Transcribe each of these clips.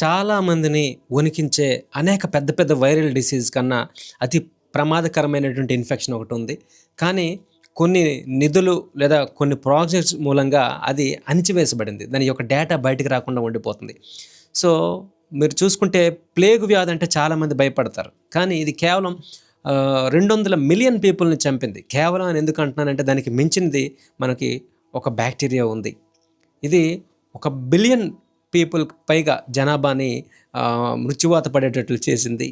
చాలామందిని వణికించే అనేక పెద్ద పెద్ద వైరల్ డిసీజ్ కన్నా అతి ప్రమాదకరమైనటువంటి ఇన్ఫెక్షన్ ఒకటి ఉంది. కానీ కొన్ని నిధులు లేదా కొన్ని ప్రాజెక్ట్స్ మూలంగా అది అణిచివేసబడింది దాని యొక్క డేటా బయటకు రాకుండా ఉండిపోతుంది. సో మీరు చూసుకుంటే ప్లేగు వ్యాధి అంటే చాలామంది భయపడతారు. కానీ ఇది కేవలం రెండు వందల మిలియన్ పీపుల్ని చంపింది. కేవలం అని ఎందుకు అంటున్నానంటే దానికి మించినది మనకి ఒక బ్యాక్టీరియా ఉంది. ఇది ఒక బిలియన్ పీపుల్ పైగా జనాభాని మృత్యువాత పడేటట్లు చేసింది.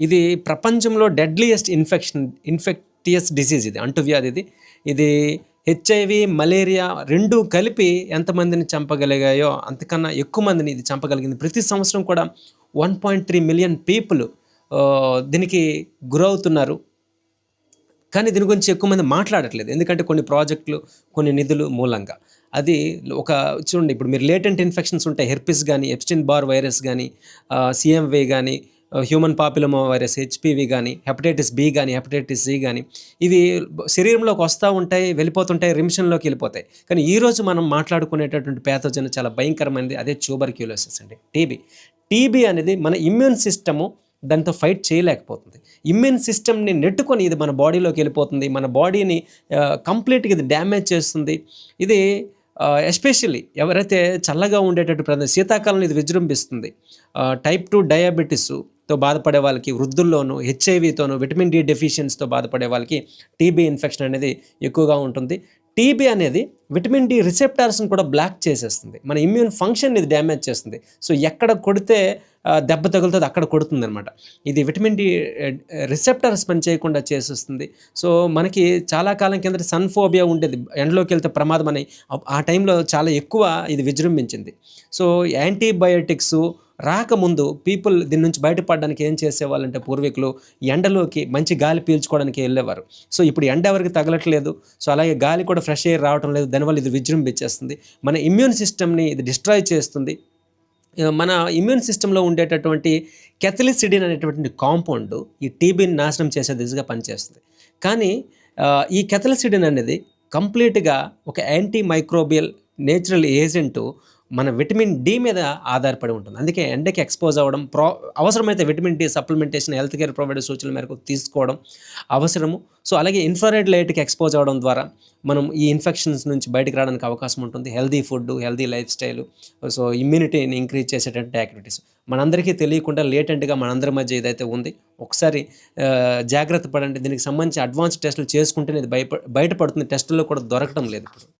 ఇది ప్రపంచంలో డెడ్లియెస్ట్ ఇన్ఫెక్షన్ ఇన్ఫెక్టియస్ డిసీజ్ ఇది అంటువ్యాధి ఇది. ఇది హెచ్ఐవి మలేరియా రెండు కలిపి ఎంతమందిని చంపగలిగాయో అంతకన్నా ఎక్కువ మందిని ఇది చంపగలిగింది. ప్రతి సంవత్సరం కూడా one point three million people దీనికి గురవుతున్నారు. కానీ దీని గురించి ఎక్కువ మంది మాట్లాడట్లేదు. ఎందుకంటే కొన్ని ప్రాజెక్టులు కొన్ని నిధులు మూలంగా. అది ఒక చూడండి ఇప్పుడు మీరు లేటెంట్ ఇన్ఫెక్షన్స్ ఉంటాయి హెర్పిస్ కానీ ఎప్స్టిన్ బార్ వైరస్ కానీ సిఎంవి కానీ హ్యూమన్ పాపులమా వైరస్ హెచ్పివి కానీ హెపటైటిస్ బి కానీ హెపటైటిస్ సి కానీ ఇవి శరీరంలోకి వస్తూ ఉంటాయి వెళ్ళిపోతుంటాయి రిమిషన్లోకి వెళ్ళిపోతాయి. కానీ ఈరోజు మనం మాట్లాడుకునేటటువంటి ప్యాథోజన్ చాలా భయంకరమైనది అదే ట్యూబర్క్యూలోసిస్ అండి. టీబీ టీబీ అనేది మన ఇమ్యూన్ సిస్టము దాంతో ఫైట్ చేయలేకపోతుంది. ఇమ్యూన్ సిస్టమ్ని నెట్టుకొని ఇది మన బాడీలోకి వెళ్ళిపోతుంది మన బాడీని కంప్లీట్గా ఇది డ్యామేజ్ చేస్తుంది. ఇది ఎస్పెషల్లీ ఎవరైతే చల్లగా ఉండేటట్టు ప్రదేశం శీతాకాలంలో ఇది విజృంభిస్తుంది టైప్ టూ డయాబెటీస్తో బాధపడే వాళ్ళకి వృద్ధుల్లోనూ హెచ్ఐవితోనూ విటమిన్ డి డెఫిషియన్స్తో బాధపడే వాళ్ళకి టీబీ ఇన్ఫెక్షన్ అనేది ఎక్కువగా ఉంటుంది. టీబీ అనేది విటమిన్ డి రిసెప్టార్స్ని కూడా బ్లాక్ చేసేస్తుంది. మన ఇమ్యూన్ ఫంక్షన్ ఇది డ్యామేజ్ చేస్తుంది. సో ఎక్కడ కొడితే దెబ్బ తగులుతుంది అక్కడ కొడుతుంది అనమాట ఇది విటమిన్ డి రిసెప్టర్స్ పని చేయకుండా చేసేస్తుంది. సో మనకి చాలా కాలం కింద సన్ఫోబియా ఉండేది. ఎండలోకి వెళ్తే ప్రమాదం అని ఆ- టైంలో చాలా ఎక్కువ ఇది విజృంభించింది. సో యాంటీబయోటిక్స్ రాకముందు పీపుల్ దీని నుంచి బయటపడడానికి ఏం చేసేవాళ్ళంటే పూర్వీకులు ఎండలోకి మంచి గాలి పీల్చుకోవడానికి వెళ్ళేవారు. సో ఇప్పుడు ఎండ ఎవరికి తగలట్లేదు. సో అలాగే గాలి కూడా ఫ్రెష్ ఎయిర్ రావటం లేదు దానివల్ల ఇది విజృంభించేస్తుంది. మన ఇమ్యూన్ సిస్టమ్ని ఇది డిస్ట్రాయ్ చేస్తుంది. మన ఇమ్యూన్ సిస్టంలో ఉండేటటువంటి కెథలిసిడిన్ అనేటువంటి కాంపౌండ్ ఈ టీబీని నాశనం చేసే దిశగా పనిచేస్తుంది. కానీ ఈ కెథలిసిడిన్ అనేది కంప్లీట్గా ఒక యాంటీ మైక్రోబియల్ నేచురల్ ఏజెంట్ మన విటమిన్ డి మీద ఆధారపడి ఉంటుంది. అందుకే ఎండకి ఎక్స్పోజ్ అవ్వడం ప్రో అవసరమైతే vitamin D supplementation health care provider సూచనల మేరకు తీసుకోవడం అవసరము. సో అలాగే ఇన్ఫ్రారెడ్ లైట్కి ఎక్స్పోజ్ అవ్వడం ద్వారా మనం ఈ ఇన్ఫెక్షన్స్ నుంచి బయటకు రావడానికి అవకాశం ఉంటుంది. Healthy food healthy life style so ఇమ్యూనిటీని increase చేసేటటువంటి యాక్టివిటీస్. మనందరికీ తెలియకుండా లేటెంట్గా మనందరి మధ్య ఏదైతే ఉంది. ఒకసారి జాగ్రత్త పడండి. దీనికి సంబంధించి అడ్వాన్స్ టెస్టులు చేసుకుంటేనే ఇది బయట బయటపడుతుంది. టెస్టుల్లో కూడా దొరకడం లేదు ఇప్పుడు.